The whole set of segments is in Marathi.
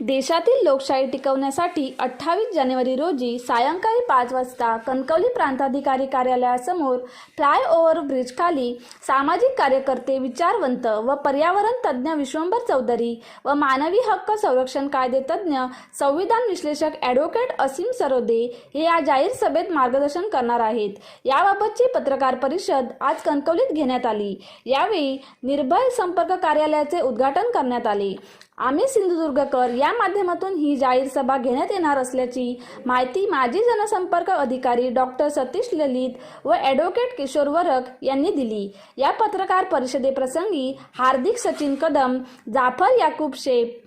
देशातील लोकशाही टिकवण्यासाठी अठ्ठावीस जानेवारी रोजी सायंकाळी पाच वाजता कणकवली प्रांताधिकारी कार्यालयासमोर फ्लायओव्हर ब्रिजखाली सामाजिक कार्यकर्ते विचारवंत व पर्यावरण तज्ज्ञ विश्वंभर चौधरी व मानवी हक्क संरक्षण कायदे तज्ज्ञ संविधान विश्लेषक ॲडव्होकेट असीम सरोदे हे या जाहीर सभेत मार्गदर्शन करणार आहेत. याबाबतची पत्रकार परिषद आज कणकवलीत घेण्यात आली. यावेळी निर्भय संपर्क कार्यालयाचे उद्घाटन करण्यात आले. आम्ही सिंधुदुर्गकर या माध्यमातून ही जाहीर सभा घेण्यात येणार असल्याची माहिती माजी जनसंपर्क अधिकारी डॉक्टर सतीश ललित व ॲडव्होकेट किशोर वरक यांनी दिली. या पत्रकार परिषदेप्रसंगी हार्दिक सचिन कदम जाफर याकूब शेख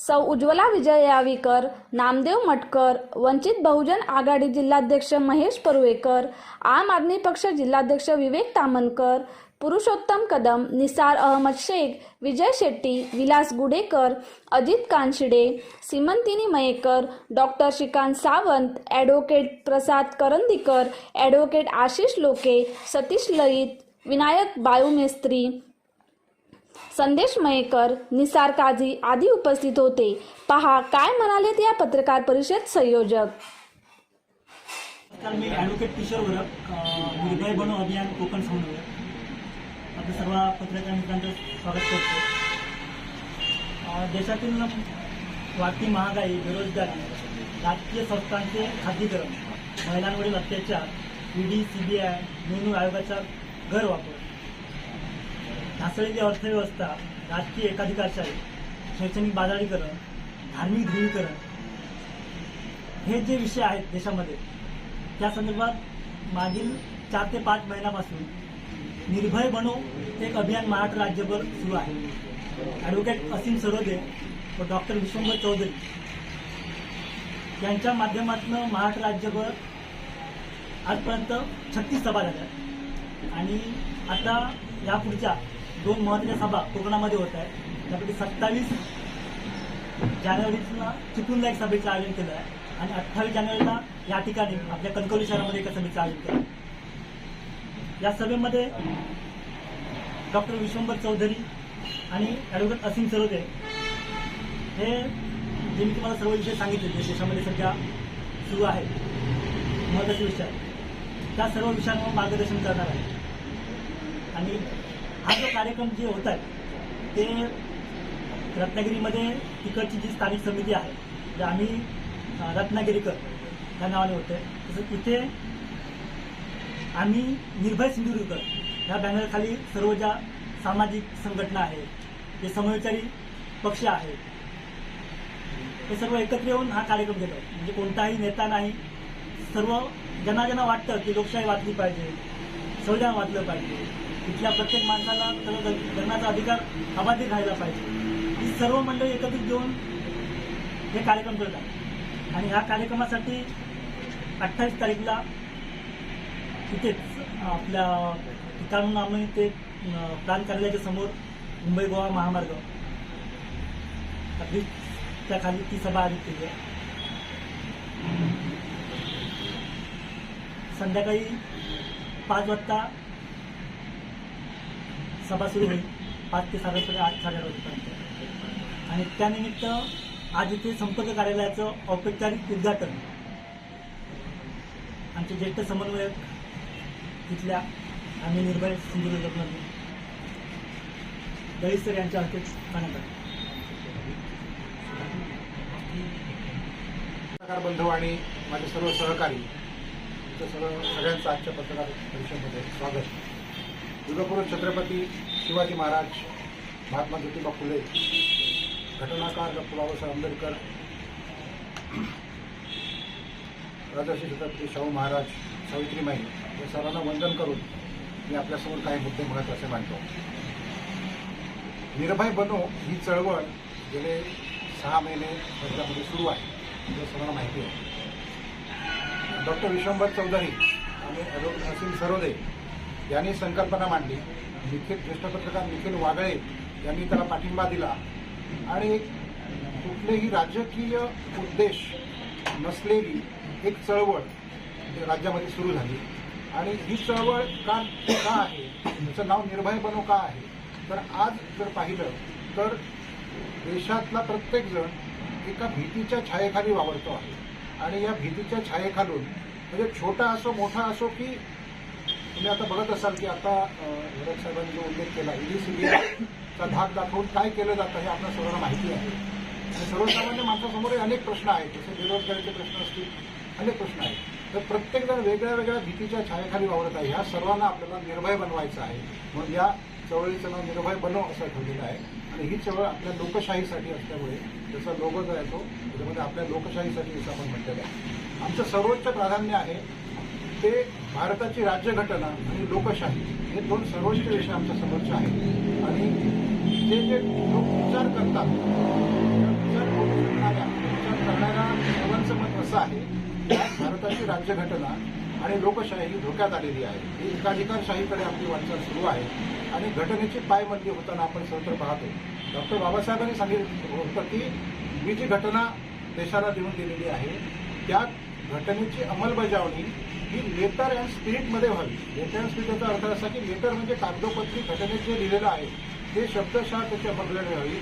सौ उज्ज्वला विजय यावीकर नामदेव मटकर वंचित बहुजन आघाडी जिल्हाध्यक्ष महेश परुळेकर आम आदमी पक्ष जिल्हाध्यक्ष Vivek Tamankar Purushottam Kadam Nisar Ahmed Shaikh Vijay Shetty Vilas Gudekar Ajit Kanshide Simantini Mayekar doctor Shrikant Sawant advocate Prasad Karandikar advocate Ashish Loke Satish Lalit Vinayak बाळूमेस्त्री संदेश मयेकर निसार काझी आदी उपस्थित होते. पहा काय म्हणालेत या पत्रकार परिषद संयोजक? तर मी ॲडव्होकेट किशोर वरक निर्भय अभियान कोकण समन्वय. आपल्या सर्व पत्रकार मित्रांचं स्वागत करतो. देशातील वाढती महागाई बेरोजगारी राजकीय संस्थांचे खाद्यीकरण महिलांवरील अत्याचार ईडी सीबीआय निवडणूक आयोगाचा गैरवापर ढासळलेली अर्थव्यवस्था राजकीय एकाधिकारशाही शैक्षणिक बाजारीकरण धार्मिक ध्रुवीकरण हे जे विषय आहेत देशामध्ये त्या संदर्भात मागील चार ते पाच महिन्यापासून निर्भय बनो एक अभियान महाराष्ट्र राज्यभर सुरू आहे. ॲडव्होकेट असीम सरोदे व डॉक्टर विश्वंभर चौधरी यांच्या माध्यमातून महाराष्ट्र राज्यभर आजपर्यंत छत्तीस सभा झाल्या. आणि आता यापुढच्या दोन महत्त्वाच्या सभा कोकणामध्ये होत आहेत. त्यापैकी सत्तावीस जानेवारीला चिपळूणला एक सभेचं आयोजन केलं आहे. आणि अठ्ठावीस जानेवारीला या ठिकाणी आपल्या कणकवली शहरामध्ये एका सभेचं आयोजन केलं या सभेमध्ये डॉक्टर विश्वंभर चौधरी आणि ॲडव्होकेट असीम सरोदे हे जे मी तुम्हाला सर्व विषय सांगितले जे देशामध्ये सध्या सुरू आहे महत्त्वाचे विषय त्या सर्व विषयांवर मार्गदर्शन करणार आहे. आणि हा जो कार्यक्रम जे होत आहे ते रत्नागिरीमध्ये तिकडची जी स्थानिक समिती आहे जे आम्ही रत्नागिरीकर या नावाने होते. तसं इथे आम्ही निर्भय सिंधुदुर्ग ह्या बॅनरखाली सर्व ज्या सामाजिक संघटना आहेत जे समविचारी पक्ष आहेत हे सर्व एकत्र येऊन हा कार्यक्रम घेतो म्हणजे कोणताही नेता नाही सर्व ज्यांना ज्यांना वाटतं की लोकशाही वाचली पाहिजे संविधान वाचलं पाहिजे. इथल्या प्रत्येक माणसाला सर्व जग- अधिकार अबाधित राहायला पाहिजे. ही सर्व मंडळी एकत्रित घेऊन हे कार्यक्रम करत आहे आणि ह्या कार्यक्रमासाठी अठ्ठावीस तारीखला इथेच आपल्या ठिकाणून आम्ही ते प्लान कार्यालयाच्या समोर मुंबई गोवा महामार्ग. आपली त्या खाली ती सभा आयोजित केली आहे. संध्याकाळी पाच वाजता सभा सुरू होईल पाच ते साडेसाडे आठ साडेआठ वाजेपर्यंत आणि त्यानिमित्त आज इथे संपर्क कार्यालयाचं औपचारिक उद्घाटन. आमचे ज्येष्ठ समन्वयक इथल्या आम्ही निर्भय सिंधुदुर्ग दळीत सर यांच्या हस्ते करण्यात आलं पत्रकार बंधू आणि माझे सर्व सहकारी सर्व सगळ्यांचं आजच्या पत्रकार परिषदेमध्ये स्वागत. युगपुरुष छत्रपती शिवाजी महाराज महात्मा ज्योतिबा फुले घटनाकार डॉक्टर बाबासाहेब आंबेडकर राजर्षी छत्रपती शाहू महाराज सावित्रीमाई या सर्वांना वंदन करून मी आपल्यासमोर काही मुद्दे असे मांडतो निर्भय बनो ही चळवळ गेले सहा महिने राज्यामध्ये सुरू आहे हे सर्वांना माहिती आहे. डॉक्टर विश्वंभर चौधरी आणि ॲडव्होकेट असीम सरोदे यांनी संकल्पना मांडली. निखिल ज्येष्ठ पत्रकार निखिल वागळे यांनी त्याला पाठिंबा दिला. आणि कुठलेही राजकीय उद्देश नसलेली एक चळवळ राज्यामध्ये सुरू झाली. आणि ही चळवळ का का आहे? त्याचं नाव निर्भय बनो का आहे? तर आज जर पाहिलं तर देशातला प्रत्येकजण एका भीतीच्या छायेखाली वावरतो आहे. आणि या भीतीच्या छायेखालून म्हणजे छोटा असो मोठा असो की तुम्ही आता बघत असाल की आता भरत साहेबांनी जो उल्लेख केला ईडी सीबीआयचा धाक दाखवून काय केलं जातं हे आपल्या सर्वांना माहिती आहे. आणि सर्वसामान्य माणसासमोर अनेक प्रश्न आहेत जसे बेरोजगारीचे प्रश्न असतील अनेक प्रश्न आहेत. तर प्रत्येकजण वेगळ्या वेगळ्या भीतीच्या छायाखाली वावरत आहे. ह्या सर्वांना आपल्याला निर्भय बनवायचं आहे. म्हणून या चळवळीचं नाव निर्भय बनव असं ठेवलेलं आहे. आणि ही चळवळ आपल्या लोकशाहीसाठी असल्यामुळे जसा लोगो जो आहे तो त्याच्यामध्ये आपल्या लोकशाहीसाठी असं आपण म्हटलेलं आहे. आमचं सर्वोच्च प्राधान्य आहे ते भारताची राज्यघटना आणि लोकशाही हे दोन सर्वोच्च विषय आमच्या समोरचे आहेत. आणि जे जे लोक विचार करतात विचार करू शकणाऱ्या विचार करणाऱ्या सर्वांचं मत असं आहे की भारताची राज्यघटना आणि लोकशाही ही धोक्यात आलेली आहे. ही एकाधिकारशाहीकडे आपली वाटचाल सुरू आहे आणि घटनेची पायमल्ली होताना आपण सर्वत्र पाहतो. डॉक्टर बाबासाहेबांनी सांगितलं होतं की मी जी घटना देशाला देऊन दिलेली आहे त्या घटनेची अंमलबजावणी ही लेटर अँड स्पिरिटमध्ये व्हावी. लेटर अँड स्पिरिटचा अर्थ असा की लेटर म्हणजे कागदोपत्री घटनेत जे लिहिलेलं आहे ते शब्दशः त्याची अंमलबजावणी व्हावी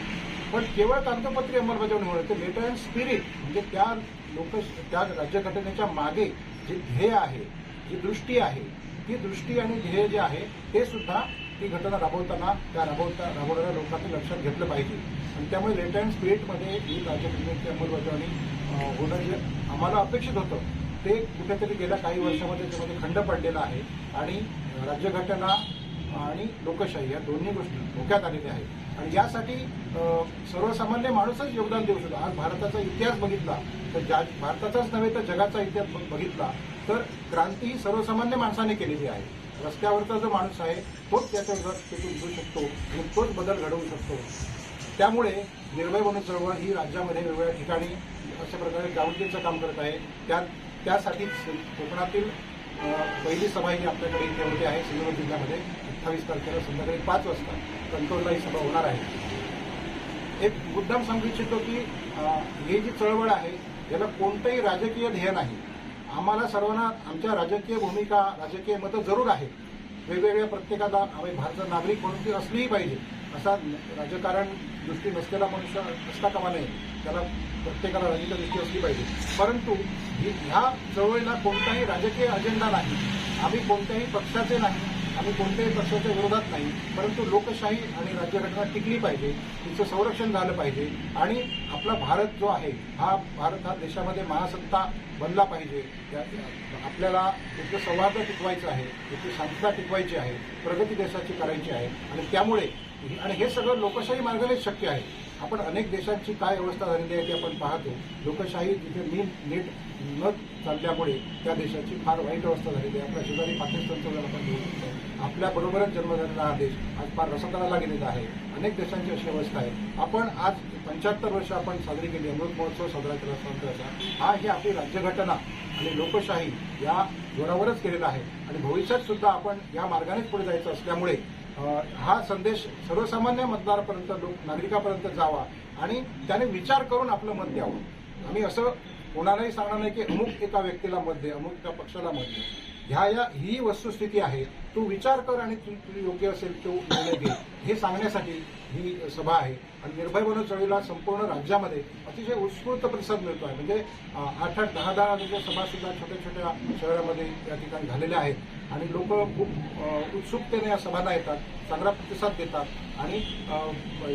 पण केवळ कागदोपत्री अंमलबजावणी होणार ते लेटर अँड स्पिरिट म्हणजे त्या लोक त्या राज्यघटनेच्या मागे जे ध्येय आहे जी दृष्टी आहे ती दृष्टी आणि ध्येय जे आहे ते सुद्धा ती घटना राबवताना त्या राबवता राबवणाऱ्या लोकांनी लक्षात घेतलं पाहिजे. आणि त्यामुळे लेटर अँड स्पिरिटमध्ये ही राज्यघटनेची अंमलबजावणी होणं जे आम्हाला अपेक्षित होतं. ते कुठेतरी गेल्या काही वर्षामध्ये त्यामध्ये खंड पडलेला आहे आणि राज्यघटना आणि लोकशाही या दोन्ही गोष्टी धोक्यात आलेल्या आहेत. आणि यासाठी सर्वसामान्य माणूसच योगदान देऊ शकतो. आज भारताचा इतिहास बघितला तर ज्या भारताचाच नव्हे तर जगाचा इतिहास बघितला तर क्रांती ही सर्वसामान्य माणसाने केलेली आहे. रस्त्यावरचा जो माणूस आहे तोच त्याच्या विरोधात उभू शकतो आणि तोच बदल घडवू शकतो. त्यामुळे निर्भय बनू चळवळ ही राज्यामध्ये वेगवेगळ्या ठिकाणी अशा प्रकारे जागृतीचं काम करत आहे. त्या त्यासाठीच कोकणातील पहिली सभा ही आपल्याकडे इथे आहे सिंधुदुर्ग जिल्ह्यामध्ये. अठ्ठावीस तारखेला संध्याकाळी पाच वाजता कंट्रोलला ही सभा होणार आहे. एक मुद्दाम सांगू इच्छितो की ही जी चळवळ आहे याला कोणतंही राजकीय ध्येय नाही. आम्हाला सर्वांना आमच्या राजकीय भूमिका राजकीय मतं जरूर आहेत. वेगवेगळ्या प्रत्येकाला आम्ही भारताचा नागरिक म्हणून ती असलीही पाहिजे. असा राजकारण दृष्टी नसलेला मनुष्य असता कामा नये. त्याला प्रत्येकाला राजकीय दृष्टी असली पाहिजे. परंतु ही- ह्या चळवळीला कोणताही राजकीय अजेंडा नाही. आम्ही कोणत्याही पक्षाचे नाही. आम्ही कोणत्याही पक्षाच्या विरोधात नाही. परंतु लोकशाही आणि राज्यघटना टिकली पाहिजे. तिचं संरक्षण झालं पाहिजे. आणि आपला भारत जो आहे हा भारत हा देशामध्ये महासत्ता बनला पाहिजे. त्या- आपल्याला इथलं सौहार्द टिकवायचं आहे. इथली शांतता टिकवायची आहे. प्रगती देशाची करायची आहे. आणि त्यामुळे आणि हे सगळं लोकशाही मार्गानेच शक्य आहे. आपण अनेक देशांची काय अवस्था झालेली आहे ती आपण पाहतो. लोकशाही तिथे नीट नीट न चालल्यामुळे त्या देशाची फार वाईट अवस्था झालेली आहे. आपल्या शेजारी पाकिस्तानचं जर आपण घेऊ शकतो आपल्या बरोबरच जन्म झालेला हा देश आज फार रसतळाला गेलेला आहे. अनेक देशांची अशी अवस्था आहे. आपण आज पंच्याहत्तर वर्ष आपण साजरी केली अमृत महोत्सव साजरा केला स्वातंत्र्याचा हा ही आपली राज्यघटना आणि लोकशाही या जोरावरच केलेला आहे. आणि भविष्यात सुद्धा आपण या मार्गानेच पुढे जायचं असल्यामुळे हा संदेश सर्वसामान्य मतदारापर्यंत लोक नागरिकापर्यंत जावा आणि त्याने विचार करून आपलं मत द्यावं. आम्ही असं कोणालाही सांगणार नाही की अमुक एका व्यक्तीला मत दे अमुक एका पक्षाला मत दे. ह्या या ही वस्तुस्थिती आहे. तू विचार कर आणि तू तुझी योग्य असेल तो निर्णय घे. हे सांगण्यासाठी ही सभा आहे. आणि निर्भय बनव चळवळीला संपूर्ण राज्यामध्ये अतिशय उत्स्फूर्त प्रतिसाद मिळतो आहे म्हणजे आठ आठ दहा दहा म्हणजे सभा छोट्या छोट्या शहरामध्ये या ठिकाणी झालेल्या आहेत. आणि लोक खूप उत्सुकतेने या सभांना येतात चांगला प्रतिसाद देतात. आणि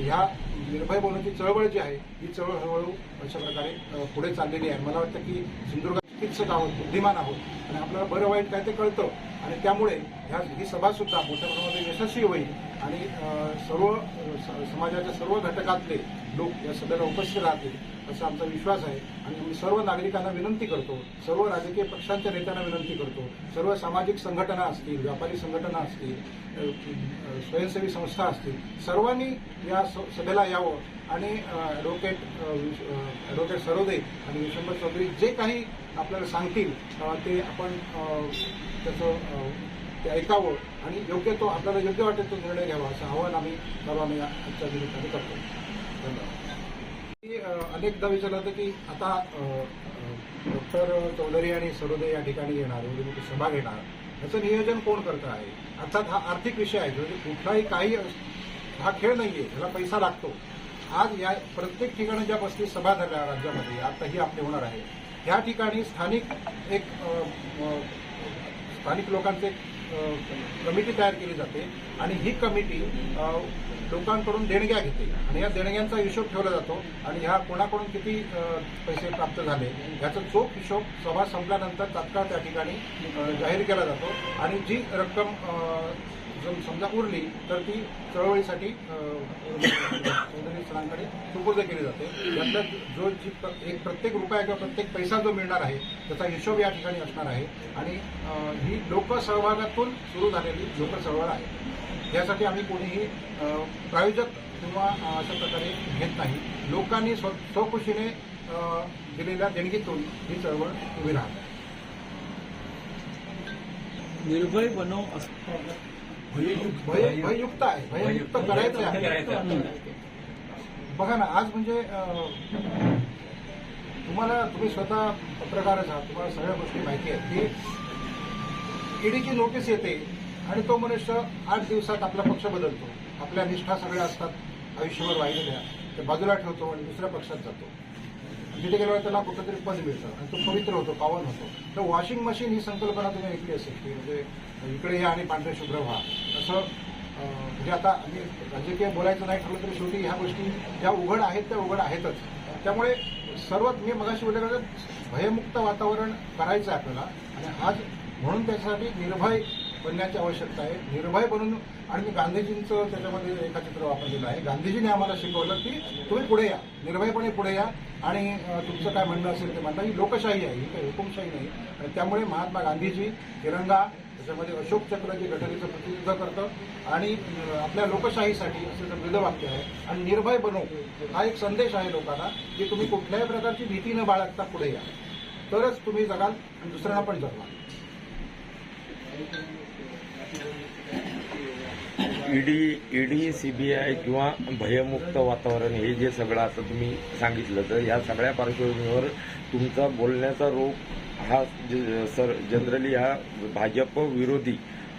ह्या निर्भय बोलण्याची चळवळ जी आहे ही चळवळ हळूहळू अशा प्रकारे पुढे चाललेली आहे. मला वाटतं की सिंधुदुर्ग चिकित्सक आहोत बुद्धिमान आहोत. आणि आपल्याला बरं वाईट काय ते कळतं. आणि त्यामुळे ह्या ही सभा सुद्धा मोठ्या प्रमाणामध्ये यशस्वी होईल. आणि सर्व स- समाजाच्या सर्व घटकातले लोक या सभेला उपस्थित राहतील. असा आमचा विश्वास आहे. आणि आम्ही सर्व नागरिकांना विनंती करतो सर्व राजकीय पक्षांच्या नेत्यांना विनंती करतो सर्व सामाजिक संघटना असतील व्यापारी संघटना असतील स्वयंसेवी संस्था असतील सर्वांनी या स- सभेला यावं. आणि ॲडव्होकेट ॲडव्होकेट सरोदे आणि विशंबर चौधरी जे काही आपल्याला सांगतील ते आपण त्याचं ते ऐकावं. आणि योग्य तो आपल्याला योग्य वाटेल तो निर्णय घ्यावा असं आवाहन आम्ही सर्वांनी आजच्या निमित्ताने करतो. धन्यवाद. अनेकदा विचारलं होतं की आता डॉक्टर चौधरी आणि सरोदे या ठिकाणी येणार एवढी सभा घेणार याचं नियोजन कोण करतं आहे? अर्थात हा आर्थिक विषय आहे म्हणजे कुठलाही काही हा खेळ नाहीये त्याला पैसा लागतो. आज या प्रत्येक ठिकाणी ज्या पस्तीस सभा झाल्या राज्यामध्ये आताही आपले आपली होणार आहे. या ठिकाणी स्थानिक एक स्थानिक लोकांचे कमिटी तयार केली जाते आणि ही कमिटी लोकांकडून देणग्या घेते. आणि या देणग्यांचा हिशोब ठेवला जातो आणि ह्या कोणाकडून किती पैसे प्राप्त झाले याचा चोख हिशोब सभा संपल्यानंतर तात्काळ त्या ठिकाणी जाहीर केला जातो. आणि जी रक्कम जर समजा उरली तर ती चळवळीसाठी अ, स्थळांकडे सुपूर्द केली जाते. यातला जो जी प्र- एक प्रत्येक रुपया किंवा प्रत्येक पैसा जो मिळणार आहे त्याचा हिशोब या ठिकाणी असणार आहे. आणि ही लोकसहभागातून सुरू झालेली लोकचळवळ आहे. यासाठी आम्ही कोणीही प्रायोजक किंवा अशा प्रकारे घेत नाही. लोकांनी स्व स्वखुशीने दिलेल्या देणगीतून ही चळवळ उभी राहते निर्भय बनो असं भययुक्त आहे भययुक्त करायचं आहे. बघा ना आज म्हणजे तुम्हाला तुम्ही स्वतः पत्रकारच आहात तुम्हाला सगळ्या गोष्टी माहिती आहेत. की ईडीची नोटीस येते आणि तो मनुष्य आठ दिवसात आपला पक्ष बदलतो. आपल्या निष्ठा सगळ्या असतात. आयुष्यभर वाहिलेल्या ते बाजूला ठेवतो आणि दुसऱ्या पक्षात जातो. तिथे गेल्यावर त्याला कुठंतरी पद मिळतं आणि तो पवित्र होतो पावन होतो. तर वॉशिंग मशीन ही संकल्पना तुम्ही ऐकली असेल की म्हणजे इकडे या आणि पांढरे शुभ्र व्हा. असं म्हणजे आता मी राजकीय बोलायचं नाही ठरलं तरी शेवटी ह्या गोष्टी ज्या उघड आहेत त्या उघड आहेतच. त्यामुळे सर्वात मी मगाशी बोलले भयमुक्त वातावरण करायचं आहे आपल्याला आणि आज म्हणून त्याच्यासाठी निर्भय बनण्याची आवश्यकता आहे. निर्भय बनून आणि मी गांधीजींचं त्याच्यामध्ये रेखाचित्र वापरलेलं आहे. गांधीजीने आम्हाला शिकवलं की तुम्ही पुढे या. निर्भयपणे पुढे या आणि तुमचं काय म्हणणं असेल ते म्हणता ही लोकशाही आहे ही काही हुकुमशाही नाही. आणि त्यामुळे महात्मा गांधीजी तिरंगा त्याच्यामध्ये अशोक चक्र जे घटनेचं प्रतिनिधित्व करतं आणि आपल्या लोकशाहीसाठी असं जे वाक्य आहे आणि निर्भय बनव हा एक संदेश आहे लोकांना की तुम्ही कुठल्याही प्रकारची भीती न बाळगता पुढे या. तरच तुम्ही जगाल आणि दुसऱ्यांना पण जगवाल. ईडी ईडी सीबीआय किंवा भयमुक्त वातावरण हे जे सगळं आता तुम्ही सांगितलं तर या सगळ्या पार्श्वभूमीवर तुमचा बोलण्याचा रोग हा ज- सर जनरली हा भाजप विरोधी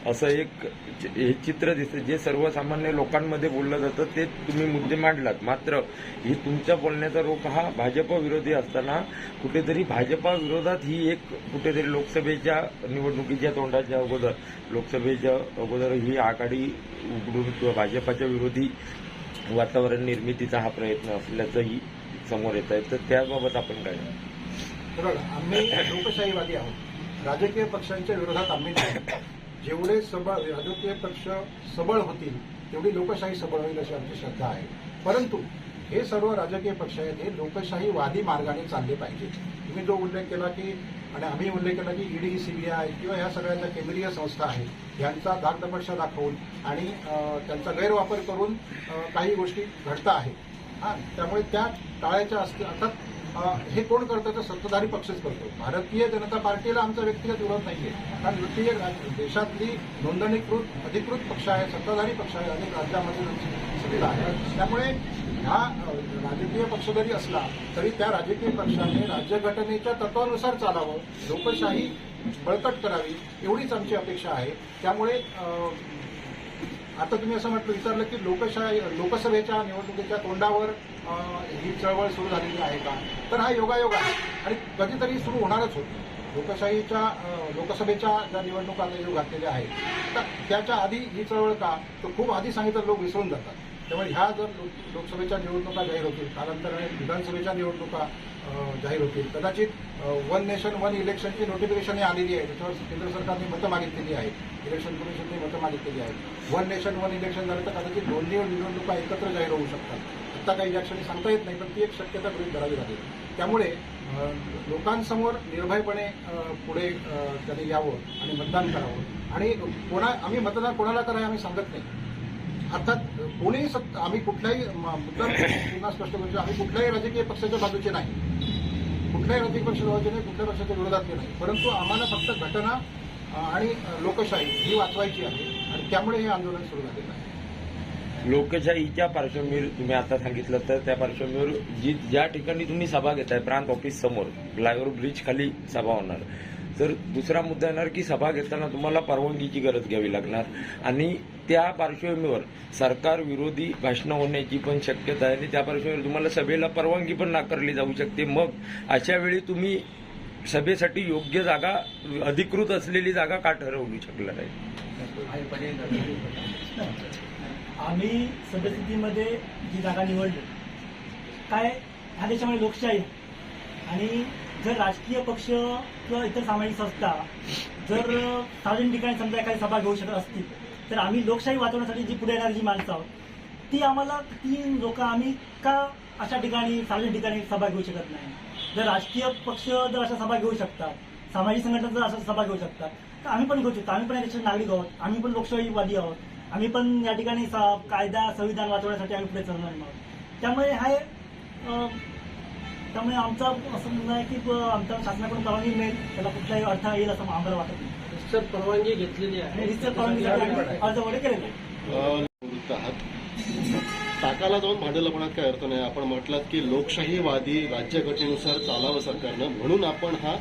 असं एक हे चित्र दिसतं. जे सर्वसामान्य लोकांमध्ये बोललं जातं ते तुम्ही मुद्दे मांडलात. मात्र ही तुमच्या बोलण्याचा रोख हा भाजप विरोधी असताना कुठेतरी भाजपा विरोधात ही एक कुठेतरी लोकसभेच्या निवडणुकीच्या तोंडाच्या अगोदर लोकसभेच्या अगोदर ही आघाडी उघडून किंवा भाजपाच्या विरोधी वातावरण निर्मितीचा हा प्रयत्न असल्याचंही समोर येत आहे तर त्याबाबत आपण काय बघा आम्ही लोकशाहीवादी आहोत. राजकीय पक्षांच्या विरोधात आम्ही नाही. जेवढे सबळ राजकीय पक्ष सबळ होतील तेवढी लोकशाही सबळ होईल अशी आमची श्रद्धा आहे. परंतु हे सर्व राजकीय पक्ष आहेत हे लोकशाहीवादी मार्गाने चालले पाहिजे तुम्ही जो उल्लेख केला की आणि आम्ही उल्लेख केला की ईडी सीबीआय किंवा या सगळ्या ज्या केंद्रीय संस्था आहेत यांचा धाकदपक्षा दाखवून आणि त्यांचा गैरवापर करून काही गोष्टी घडता आहेत. हा त्यामुळे त्या टाळायच्या असतील अर्थात हे कोण करतं? तर सत्ताधारी पक्षच करतो. भारतीय जनता पार्टीला आमचा व्यक्तिगत विरोध नाहीये. कारण द्वितीय देशातली नोंदणीकृत अधिकृत पक्ष आहे सत्ताधारी पक्ष आहे अनेक राज्यामध्ये सुविधा आहे. त्यामुळे हा राजकीय पक्ष जरी असला तरी त्या राजकीय पक्षाने राज्यघटनेच्या तत्वानुसार चालावं लोकशाही बळकट करावी एवढीच आमची अपेक्षा आहे. त्यामुळे आता तुम्ही असं म्हटलं विचारलं की लोकशाही लोकसभेच्या निवडणुकीच्या तोंडावर ही चळवळ सुरू झालेली आहे का? तर हा योगायोग आहे. आणि कधीतरी सुरू होणारच होती. लोकशाहीच्या लोकसभेच्या ज्या निवडणुका आता घातलेल्या आहेत तर त्याच्या आधी ही चळवळ का? तर खूप आधी सांगितलं लोक विसरून जातात. त्यामुळे ह्या जर लोकसभेच्या निवडणुका जाहीर होतील कालांतराने विधानसभेच्या निवडणुका जाहीर होतील कदाचित वन नेशन वन इलेक्शनची नोटिफिकेशन आलेली आहे. त्याच्यावर केंद्र सरकारने मतं मागितलेली आहेत. इलेक्शन कमिशनने मतं मागितलेली आहेत. वन नेशन वन इलेक्शन झालं तर कदाचित दोन्ही निवडणुका एकत्र जाहीर होऊ शकतात. आता काही इलेक्शन क्षणी सांगता येत नाही पण ती एक शक्यता गृहित धरावी लागेल. त्यामुळे लोकांसमोर निर्भयपणे पुढे त्यांनी यावं आणि मतदान करावं. आणि कोणा आम्ही मतदान कोणाला करायला आम्ही सांगत नाही. अर्थात कोणीही सत्ता आम्ही कुठल्याही मुद्दा पुन्हा स्पष्ट करू आम्ही कुठल्याही राजकीय पक्षाच्या बाजूचे नाही. कुठल्याही राजकीय पक्षाच्या बाजूचे नाही कुठल्याही पक्षाच्या विरोधात नाही. परंतु आम्हाला फक्त घटना आणि लोकशाही ही वाचवायची आहे आणि त्यामुळे हे आंदोलन सुरू झालेलं आहे. लोकशाहीच्या पार्श्वभूमीवर तुम्ही आता सांगितलं तर त्या पार्श्वभूमीवर जी ज्या ठिकाणी तुम्ही सभा घेताय प्रांत ऑफिस समोर फ्लायओव्हर ब्रिज खाली सभा होणार. तर दुसरा मुद्दा येणार की सभा घेताना तुम्हाला परवानगीची गरज घ्यावी लागणार. आणि त्या पार्श्वभूमीवर सरकार विरोधी भाषणं होण्याची पण शक्यता आहे आणि त्या पार्श्वभूमीवर तुम्हाला सभेला परवानगी पण नाकारली जाऊ शकते. मग अशा वेळी तुम्ही सभेसाठी योग्य जागा अधिकृत असलेली जागा का ठरवू शकला नाही? आम्ही सद्यस्थितीमध्ये जी जागा निवडली काय ह्या देशामध्ये लोकशाही आणि जर राजकीय पक्ष किंवा इतर सामाजिक संस्था जर सार्वजनिक ठिकाणी समजा एखादी सभा घेऊ शकत असतील तर आम्ही लोकशाही वाचवण्यासाठी जी पुढे येणारी जी माणसं आहोत ती आम्हाला ती लोक आम्ही का अशा ठिकाणी सार्वजनिक ठिकाणी सभा घेऊ शकत नाही? जर राजकीय पक्ष जर अशा सभा घेऊ शकतात सामाजिक संघटना जर अशा सभा घेऊ शकतात तर आम्ही पण घेऊ शकतो आम्ही पण या देशाचे नागरिक आहोत. आम्ही पण लोकशाहीवादी आहोत. आम्ही पण या ठिकाणी कायदा संविधान वाचवण्यासाठी आम्ही पुढे चालणार आहोत. त्यामुळे हे त्यामुळे आमचा असं म्हणणं आहे की आमच्या शासनाकडून परवानगी मिळेल त्याला कुठलाही अडथळा येईल असं आम्हाला वाटत नाही. परवानगी घेतलेली आहे. रितसर परवानगीसाठी आम्ही अर्ज वगैरे केलेले टाकाला जाऊन भांडण लपण्यात काय अर्थ नाही. आपण म्हटलात की लोकशाहीवादी राज्यघटनेनुसार चालावं सरकारनं. म्हणून आपण हा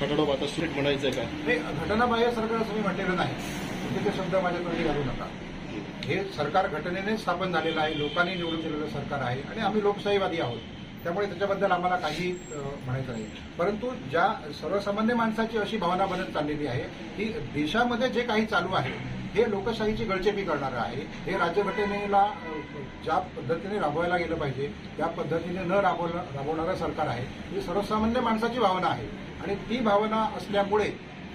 कठडोब आता सुरेट म्हणायचंय का? नाही घटनाबाह्य सरकार असं मी म्हटलेलं नाही. चुकीचे शब्द माझ्या तोंडी घालू नका. हे सरकार घटनेने स्थापन झालेलं आहे. लोकांनी निवडून दिलेलं सरकार आहे. आणि आम्ही लोकशाहीवादी आहोत. त्यामुळे त्याच्याबद्दल आम्हाला काही म्हणायचं नाही. परंतु ज्या सर्वसामान्य माणसाची अशी भावना बनत चाललेली आहे की देशामध्ये जे काही चालू आहे हे लोकशाहीची गळचेपी करणारं आहे. हे राज्यघटनेला ज्या पद्धतीने राबवायला गेलं पाहिजे त्या पद्धतीने न राबवलं राबवणारं सरकार आहे. ही सर्वसामान्य माणसाची भावना आहे. आणि ती भावना असल्यामुळे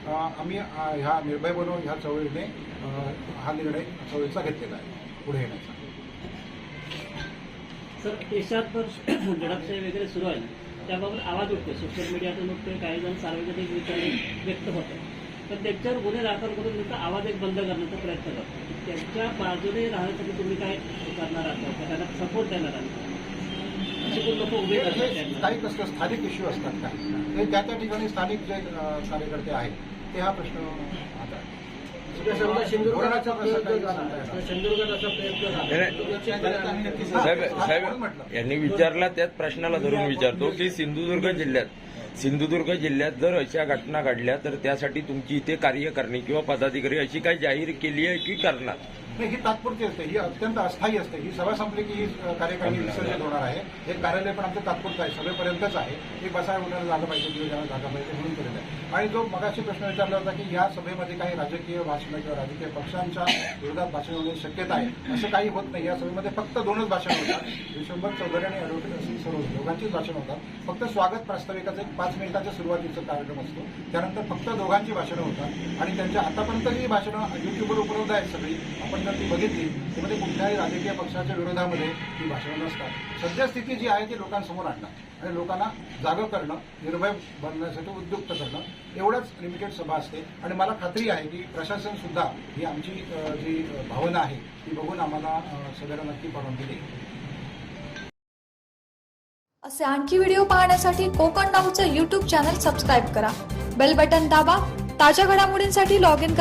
आम्ही ह्या निर्भय बनवून ह्या चळवळीने हा निर्णय चळवळीचा घेतलेला आहे. पुढे येण्याचा. सर देशात दडपशाही वगैरे सुरू आहे त्याबाबत आवाज उठतो सोशल मीडियातून उठतोय काही जण सार्वजनिक विचार व्यक्त होत आहे पण त्याच्यावर गुन्हे दाखल करून त्यांचा आवाज एक बंद करण्याचा प्रयत्न करतो त्यांच्या बाजूने राहण्यासाठी तुम्ही काय करणार आहात? त्यांना सपोर्ट देणार आहात? असे कोण लोक उभे करतात हे त्यांना? स्थानिक इश्यू असतात काही ते त्या त्या ठिकाणी स्थानिक जे कार्यकर्ते आहेत ते हा प्रश्न. समजा सिंधुदुर्गाचा प्रयत्न झाला. प्रयत्न साहेब. यांनी विचारला त्याच प्रश्नाला धरून विचारतो की सिंधुदुर्ग जिल्ह्यात सिंधुदुर्ग जिल्ह्यात जर अशा घटना घडल्या तर त्यासाठी तुमची इथे कार्य करणे किंवा पदाधिकारी अशी काही जाहीर केली आहे की करणार? नाही ही तात्पुरती असते ही अत्यंत अस्थायी असते. ही सभा संपली की ही अ, कार्यक्रम विसर्जित होणार आहे. हे कार्यालय पण आमचं तात्पुरतं आहे सभेपर्यंतच आहे. हे बसायला वगैरे झालं पाहिजे किंवा ज्याला जागा पाहिजे म्हणून केलेलं आहे. आणि जो मगाशी प्रश्न विचारला होता की या सभेमध्ये काही राजकीय भाषणं किंवा राजकीय पक्षांच्या विरोधात भाषण होण्याची शक्यता आहे असं काही होत नाही. या सभेमध्ये फक्त दोनच भाषण होतात. विश्वंभर चौधरी आणि ॲडव्होकेट असे सरोज दोघांचीच भाषण होतात. फक्त स्वागत प्रास्ताविकाचं एक पाच मिनिटाच्या सुरुवातीचा कार्यक्रम असतो. त्यानंतर फक्त दोघांची भाषणं होतात. आणि त्यांच्या आतापर्यंत जी भाषणं युट्यूबवर उपलब्ध आहेत सगळी. आपण भाषणं ती बघितली त्यामध्ये कुठल्याही राजकीय पक्षाच्या विरोधामध्ये ती भाषणं नसतात. सद्यस्थिती जी आहे ती लोकांसमोर आणणं आणि लोकांना जागं करणं निर्भय बनण्यासाठी उद्युक्त करणं एवढंच लिमिटेड सभा असते. आणि मला खात्री आहे की प्रशासन सुद्धा ही आमची जी भावना आहे ती बघून आम्हाला अ, सगळ्यांना नक्की परवानगी देईल. असे आणखी व्हिडिओ पाहण्यासाठी कोकण नाऊचं यूट्यूब चॅनल सबस्क्राईब करा. बेल बटन दाबा. ताज्या घडामोडींसाठी लॉग इन करा.